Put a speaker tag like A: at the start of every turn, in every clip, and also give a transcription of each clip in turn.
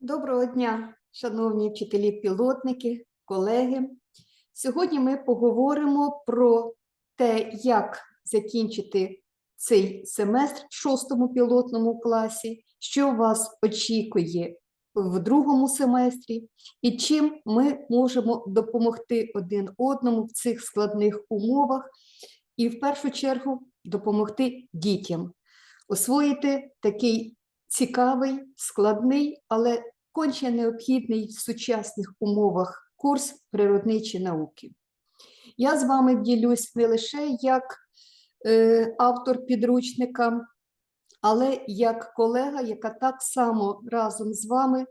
A: Доброго дня, шановні вчителі-пілотники, колеги. Сьогодні ми поговоримо про те, як закінчити цей семестр в шостому пілотному класі, що вас очікує в другому семестрі, і чим ми можемо допомогти один одному в цих складних умовах, і в першу чергу допомогти дітям освоїти такий цікавий, складний, але конче необхідний в сучасних умовах курс природничі науки. Я з вами ділюсь не лише як е, автор підручника, але як колега, яка так само разом з вами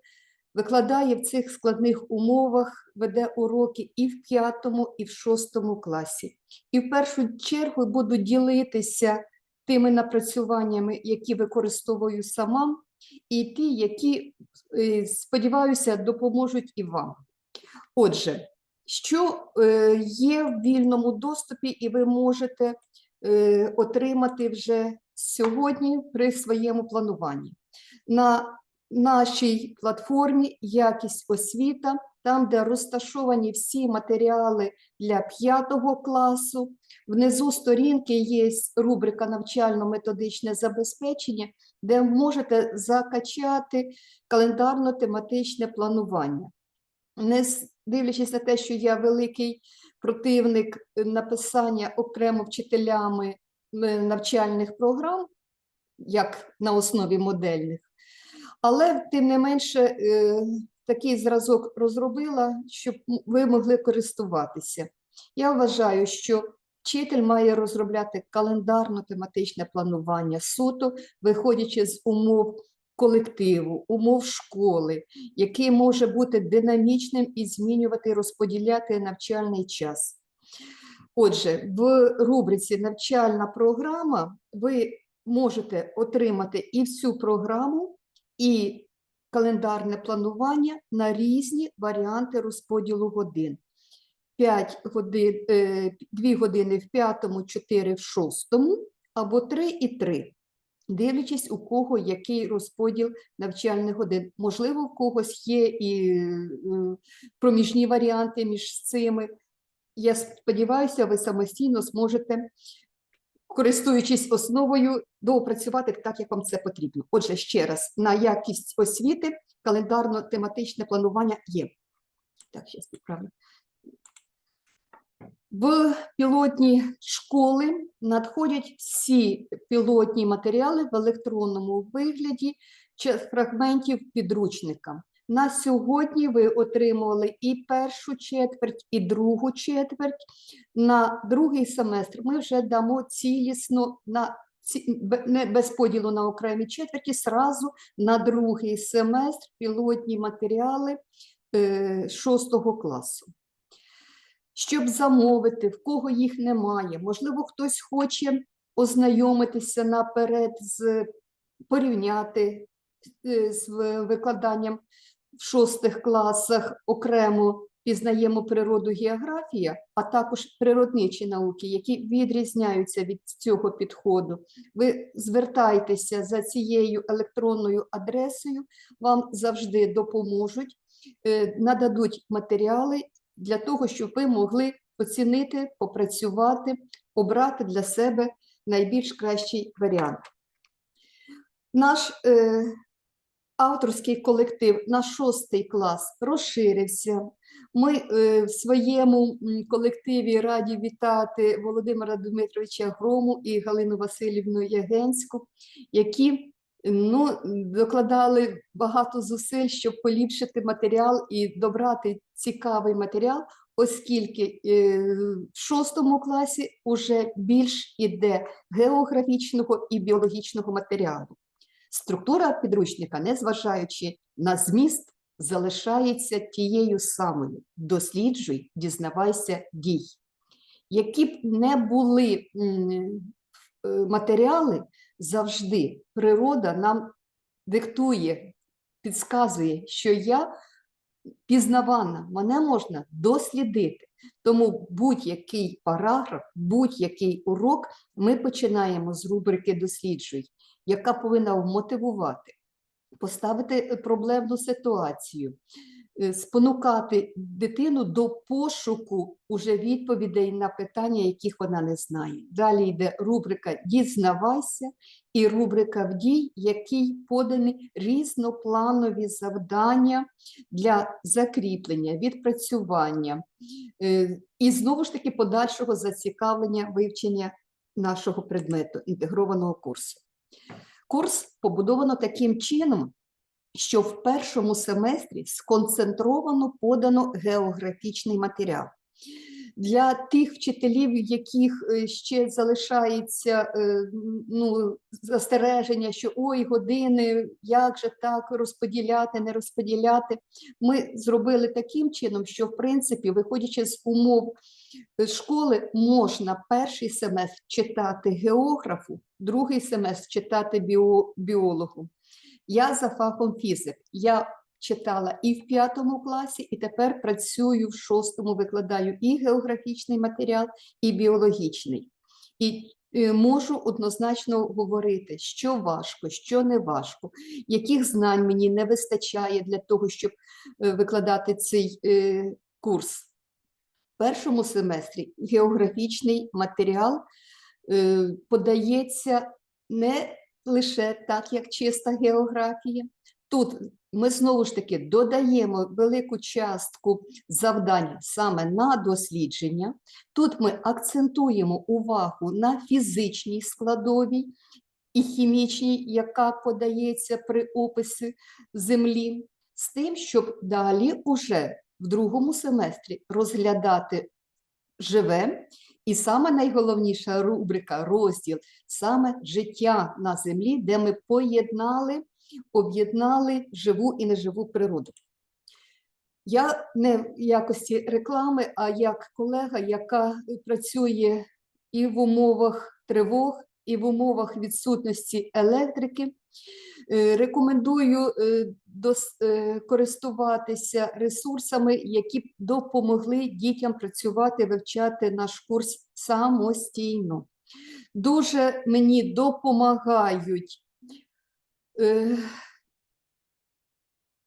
A: викладає в цих складних умовах, веде уроки і в п'ятому, і в шостому класі. І в першу чергу буду ділитися тими напрацюваннями, які використовую сама, і ті, які, е, сподіваюся, допоможуть і вам. Отже, що е, є в вільному доступі, і ви можете е, отримати вже сьогодні при своєму плануванні. На нашій платформі Якість освіта, там, де розташовані всі матеріали для п'ятого класу. Внизу сторінки є рубрика навчально-методичне забезпечення, де можете закачати календарно-тематичне планування. Не дивлячись на те, що я великий противник написання окремо вчителями навчальних програм, як на основі модельних, але тим не менше е, такий зразок розробила, щоб ви могли користуватися. Я вважаю, що вчитель має розробляти календарно-тематичне планування суто, виходячи з умов колективу, умов школи, який може бути динамічним і змінювати, розподіляти навчальний час. Отже, в рубриці навчальна програма ви можете отримати і всю програму, і календарне планування на різні варіанти розподілу годин. 5 годин, 2 години в п'ятому, 4 в шостому, або 3 і 3, дивлячись, у кого який розподіл навчальних годин. Можливо, у когось є і е, проміжні варіанти між цими. Я сподіваюся, ви самостійно зможете, користуючись основою, доопрацювати так, як вам це потрібно. Отже, ще раз, на якість освіти календарно-тематичне планування є. Так, зараз підправлю. В пілотні школи надходять всі пілотні матеріали в електронному вигляді чи фрагментів підручника. На сьогодні ви отримували і першу четверть, і другу четверть. На другий семестр ми вже дамо цілісно на не без поділу на окремі четверті, сразу на другий семестр пілотні матеріали е, шостого класу щоб замовити, в кого їх немає. Можливо, хтось хоче ознайомитися наперед, з, порівняти е, з викладанням в шостих класах окремо пізнаємо природу географія, а також природничі науки, які відрізняються від цього підходу. Ви звертайтеся за цією електронною адресою, вам завжди допоможуть, е, нададуть матеріали для того, щоб ви могли оцінити, попрацювати, обрати для себе найбільш кращий варіант. Наш е, авторський колектив на шостий клас розширився. Ми е, в своєму колективі раді вітати Володимира Дмитровича Грому і Галину Васильівну Ягенську, які ну, докладали багато зусиль, щоб поліпшити матеріал і добрати цікавий матеріал, оскільки е, в шостому класі вже більш іде географічного і біологічного матеріалу. Структура підручника, незважаючи на зміст, залишається тією самою: досліджуй, дізнавайся, дій. Які б не були е, матеріали, завжди природа нам диктує, підказує, що я пізнавана, мене можна дослідити. Тому будь-який параграф, будь-який урок ми починаємо з рубрики Досліджуй, яка повинна вмотивувати, поставити проблемну ситуацію, е, спонукати дитину до пошуку уже відповідей на питання, яких вона не знає. Далі йде рубрика Дізнавайся і рубрика «Вдій», який подані різнопланові завдання для закріплення, відпрацювання е, і знову ж таки подальшого зацікавлення вивчення нашого предмету інтегрованого курсу. Курс побудовано таким чином, що в першому семестрі сконцентровано подано географічний матеріал. Для тих вчителів, яких е, ще залишається е, ну, застереження, що ой, години, як же так розподіляти, не розподіляти, ми зробили таким чином, що в принципі, виходячи з умов е, школи, можна перший семестр читати географу, другий семестр читати біо, біологу. Я за фахом фізик. Я читала і в п'ятому класі, і тепер працюю в шостому, викладаю і географічний матеріал, і біологічний. І е, можу однозначно говорити, що важко, що не важко, яких знань мені не вистачає для того, щоб е, викладати цей е, курс. В першому семестрі географічний матеріал подається не лише так, як чиста географія. Тут ми знову ж таки додаємо велику частку завдань саме на дослідження. Тут ми акцентуємо увагу на фізичній складовій і хімічній, яка подається при описі землі, з тим, щоб далі уже в другому семестрі розглядати живе. І саме найголовніша рубрика, розділ саме життя на землі, де ми поєднали об'єднали живу і неживу природу. Я не в якості реклами, а як колега, яка працює і в умовах тривог, і в умовах відсутності електрики. е, Рекомендую е, е, користуватися ресурсами, які допомогли дітям працювати, вивчати наш курс самостійно. Дуже мені допомагають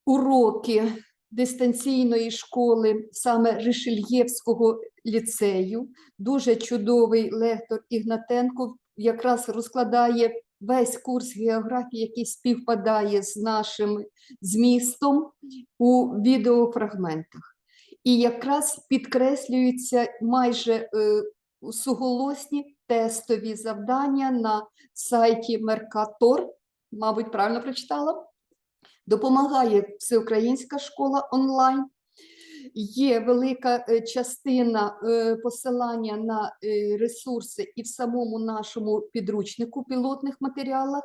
A: уроки дистанційної школи саме Ришельєвського ліцею. Дуже чудовий лектор Ігнатенко якраз розкладає весь курс географії, який співпадає з нашим змістом у відеофрагментах. І якраз підкреслюються майже е, суголосні тестові завдання на сайті Меркатор мабуть, правильно прочитала. Допомагає всеукраїнська школа онлайн. Є велика е, частина е, посилання на е, ресурси і в самому нашому підручнику пілотних матеріалах.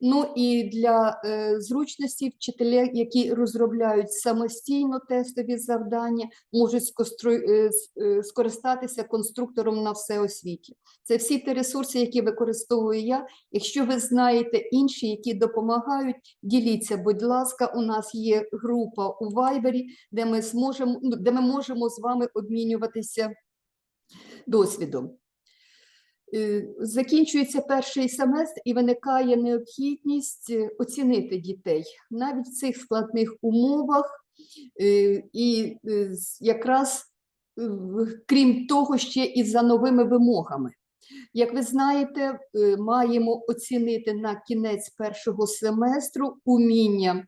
A: Ну і для е, зручності вчителі, які розробляють самостійно тестові завдання, можуть скостру- е, е, скористатися конструктором на всеосвіті. Це всі ті ресурси, які використовую я. Якщо ви знаєте інші, які допомагають, діліться, будь ласка, у нас є група у Вайбері, де ми зможемо, ну, де ми можемо з вами обмінюватися досвідом. Е, Закінчується перший семестр і виникає необхідність е, оцінити дітей навіть в цих складних умовах, е, і якраз крім того, ще і за новими вимогами. Як ви знаєте, маємо оцінити на кінець першого семестру уміння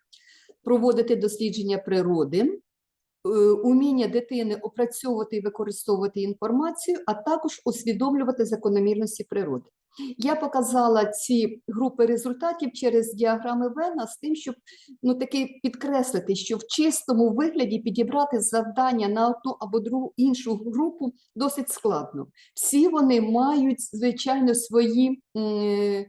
A: проводити дослідження природи, уміння дитини опрацьовувати і використовувати інформацію, а також усвідомлювати закономірності природи. Я показала ці групи результатів через діаграми Вена з тим, щоб ну таки підкреслити, що в чистому вигляді підібрати завдання на одну або другу іншу групу досить складно. Всі вони мають звичайно свої е,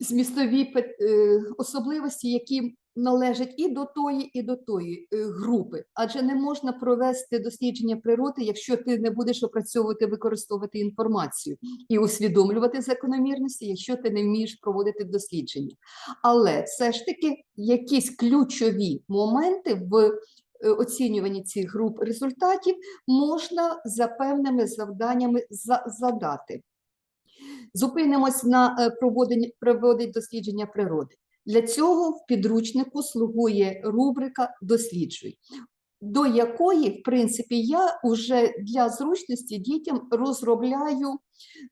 A: змістові е, особливості, які належать і до тої, і до тої е, групи. Адже не можна провести дослідження природи, якщо ти не будеш опрацьовувати, використовувати інформацію і усвідомлювати закономірності, якщо ти не вмієш проводити дослідження. Але все ж таки якісь ключові моменти в е, оцінюванні цих груп результатів можна за певними завданнями задати. Зупинимось на е, проводенні проводить дослідження природи. Для цього в підручнику слугує рубрика Досліджуй, до якої, в принципі, я вже для зручності дітям розробляю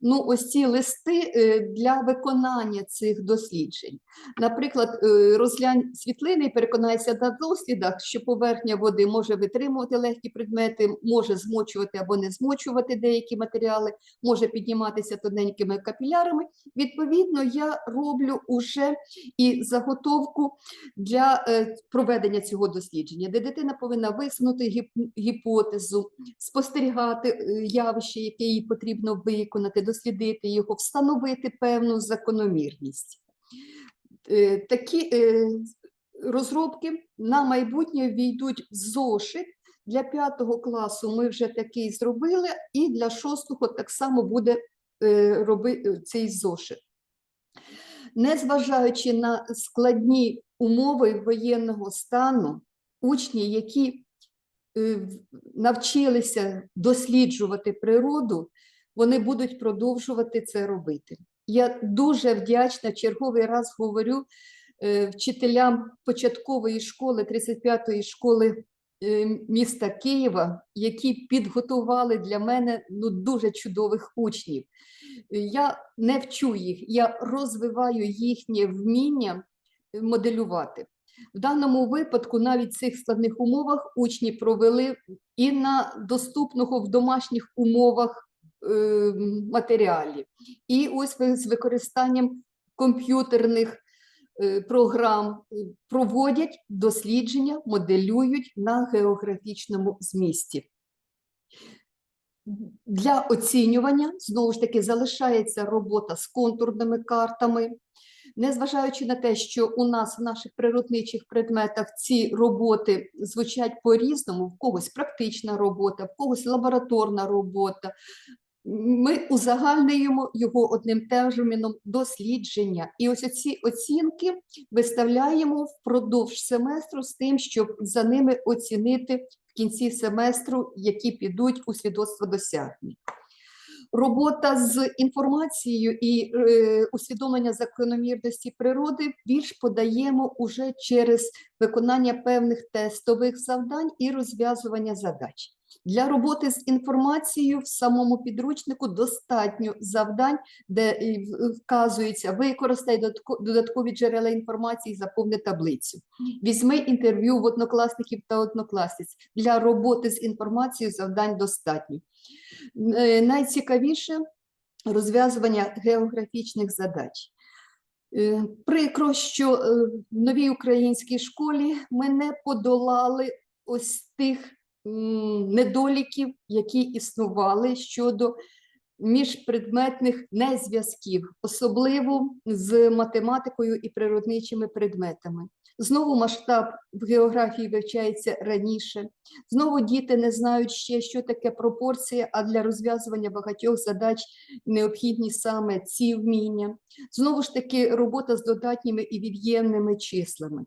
A: ну, ось ці листи е, для виконання цих досліджень. Наприклад, е, розглянь світлини і переконайся на дослідах, що поверхня води може витримувати легкі предмети, може змочувати або не змочувати деякі матеріали, може підніматися тоненькими капілярами. Відповідно, я роблю уже і заготовку для е, проведення цього дослідження, де дитина повинна висунути гіп- гіпотезу, спостерігати явище, яке їй потрібно виконати, дослідити його, встановити певну закономірність. Е, Такі е, розробки на майбутнє війдуть в зошит. Для п'ятого класу ми вже такий зробили, і для шостого так само буде е, роби, е, цей зошит. Незважаючи на складні умови воєнного стану, учні, які навчилися досліджувати природу, вони будуть продовжувати це робити. Я дуже вдячна, черговий раз говорю е, вчителям початкової школи, 35-ї школи е, міста Києва, які підготували для мене ну, дуже чудових учнів. Я не вчу їх, я розвиваю їхнє вміння е, моделювати. В даному випадку, навіть в цих складних умовах, учні провели і на доступного в домашніх умовах е, матеріалі, і ось з використанням комп'ютерних е, програм е, проводять дослідження, моделюють на географічному змісті. Для оцінювання знову ж таки залишається робота з контурними картами. Незважаючи на те, що у нас в наших природничих предметах ці роботи звучать по-різному, в когось практична робота, в когось лабораторна робота. Ми узагальнюємо його одним терміном дослідження. І ось ці оцінки виставляємо впродовж семестру з тим, щоб за ними оцінити в кінці семестру, які підуть у свідоцтво досягнень. Робота з інформацією і е, усвідомлення закономірності природи більш подаємо уже через виконання певних тестових завдань і розв'язування задач. Для роботи з інформацією в самому підручнику достатньо завдань, де е, вказується використай додаткові джерела інформації, заповни таблицю. Візьми інтерв'ю в однокласників та однокласниць. Для роботи з інформацією завдань достатньо. Е, Найцікавіше розв'язування географічних задач. Е, Прикро, що в новій українській школі ми не подолали ось тих недоліків, які існували щодо міжпредметних незв'язків, особливо з математикою і природничими предметами. Знову масштаб в географії вивчається раніше. Знову діти не знають ще, що таке пропорція, а для розв'язування багатьох задач необхідні саме ці вміння. Знову ж таки, робота з додатніми і від'ємними числами.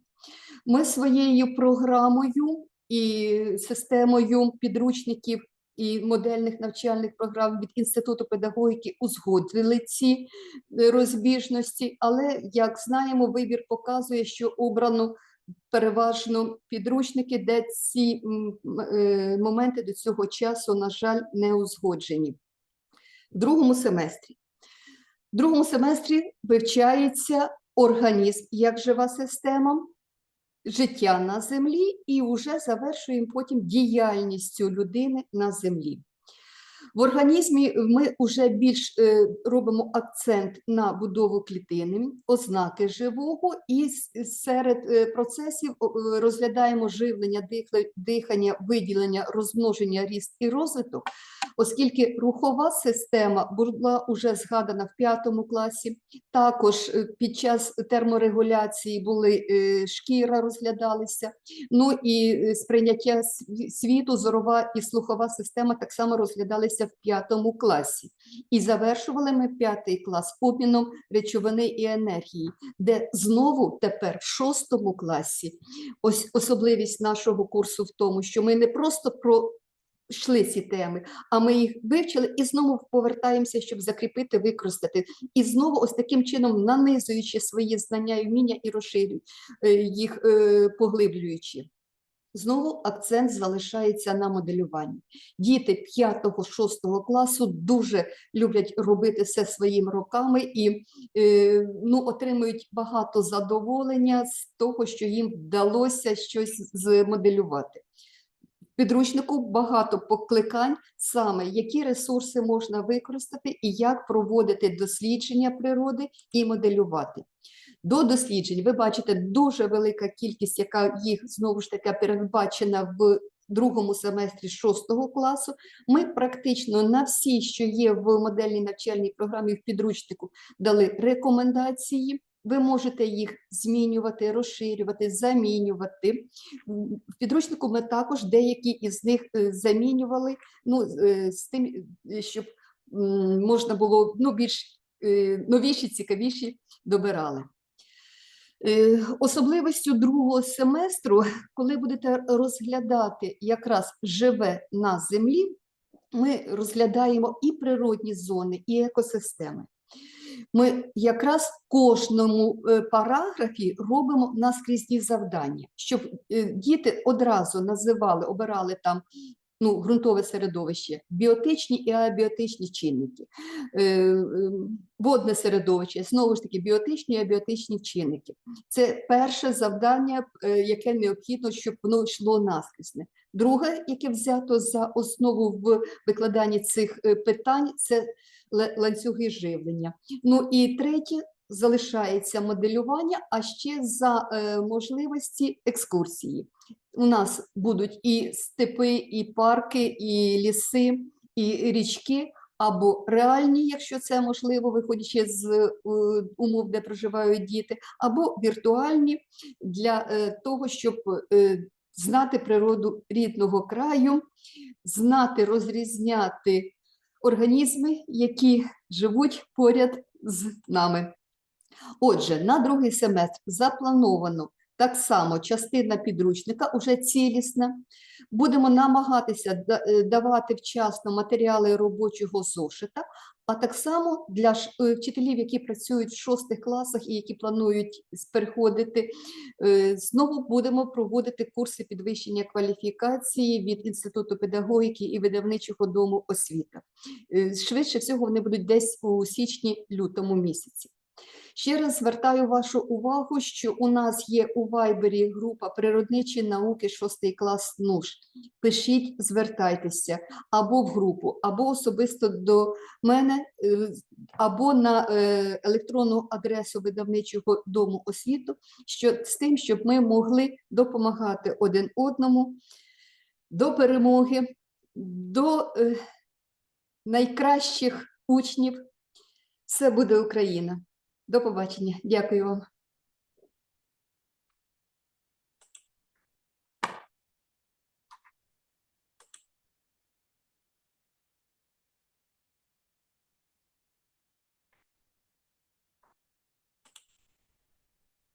A: Ми своєю програмою і системою підручників і модельних навчальних програм від Інституту педагогіки узгодили ці е, розбіжності, але, як знаємо, вибір показує, що обрано переважно підручники, де ці е, моменти до цього часу, на жаль, не узгоджені. В другому семестрі. В другому семестрі вивчається організм як жива система, життя на землі, і вже завершуємо потім діяльністю людини на землі. В організмі ми вже більш е, робимо акцент на будову клітини, ознаки живого, і серед е, процесів е, розглядаємо живлення, дихання, виділення, розмноження, ріст і розвиток, оскільки рухова система була вже згадана в п'ятому класі. Також під час терморегуляції були шкіра розглядалися. Ну і сприйняття світу, зорова і слухова система так само розглядалися в п'ятому класі. І завершували ми п'ятий клас обміном речовини і енергії, де знову тепер в шостому класі ось особливість нашого курсу в тому, що ми не просто про йшли ці теми, а ми їх вивчили і знову повертаємося, щоб закріпити, використати. І знову ось таким чином нанизуючи свої знання і вміння і розширюють е, їх, е, поглиблюючи. Знову акцент залишається на моделюванні. Діти 5-6 класу дуже люблять робити все своїми руками і е, ну, отримують багато задоволення з того, що їм вдалося щось змоделювати. В підручнику багато покликань саме, які ресурси можна використати і як проводити дослідження природи і моделювати. До досліджень ви бачите дуже велика кількість, яка їх знову ж таки передбачена в другому семестрі 6 класу. Ми практично на всі, що є в модельній навчальній програмі в підручнику, дали рекомендації. Ви можете їх змінювати, розширювати, замінювати. В підручнику ми також деякі із них е, замінювали, ну, е, з тим, е, щоб можна було ну, більш новіші, цікавіші добирали. Е, Особливістю другого семестру, коли будете розглядати якраз живе на землі, ми розглядаємо і природні зони, і екосистеми. Ми якраз кожному е, параграфі робимо наскрізні завдання, щоб е, діти одразу називали, обирали там ну, ґрунтове середовище, біотичні і абіотичні чинники, е, е, водне середовище, знову ж таки, біотичні і абіотичні чинники. Це перше завдання, е, яке необхідно, щоб воно йшло наскрізне. Друге, яке взято за основу в викладанні цих е, питань, це ланцюги живлення. Ну і третє залишається моделювання, а ще за е, можливості екскурсії. У нас будуть і степи, і парки, і ліси, і річки. Або реальні, якщо це можливо, виходячи з е, умов, де проживають діти, або віртуальні для е, того, щоб знати природу рідного краю, знати, розрізняти організми, які живуть поряд з нами. Отже, на другий семестр заплановано так само частина підручника, уже цілісна. Будемо намагатися е, давати вчасно матеріали робочого зошита, а так само для е, вчителів, які працюють в шостих класах і які планують переходити, е, знову будемо проводити курси підвищення кваліфікації від Інституту педагогіки і видавничого дому освіта. Швидше всього, вони будуть десь у січні-лютому місяці. Ще раз звертаю вашу увагу, що у нас є у Вайбері група природничі науки 6 клас НУШ. Пишіть, звертайтеся або в групу, або особисто до мене, е, або на е, електронну адресу видавничого дому освіту, що, з тим, щоб ми могли допомагати один одному до перемоги, до е, найкращих учнів. Все буде Україна. До побачення. Дякую вам.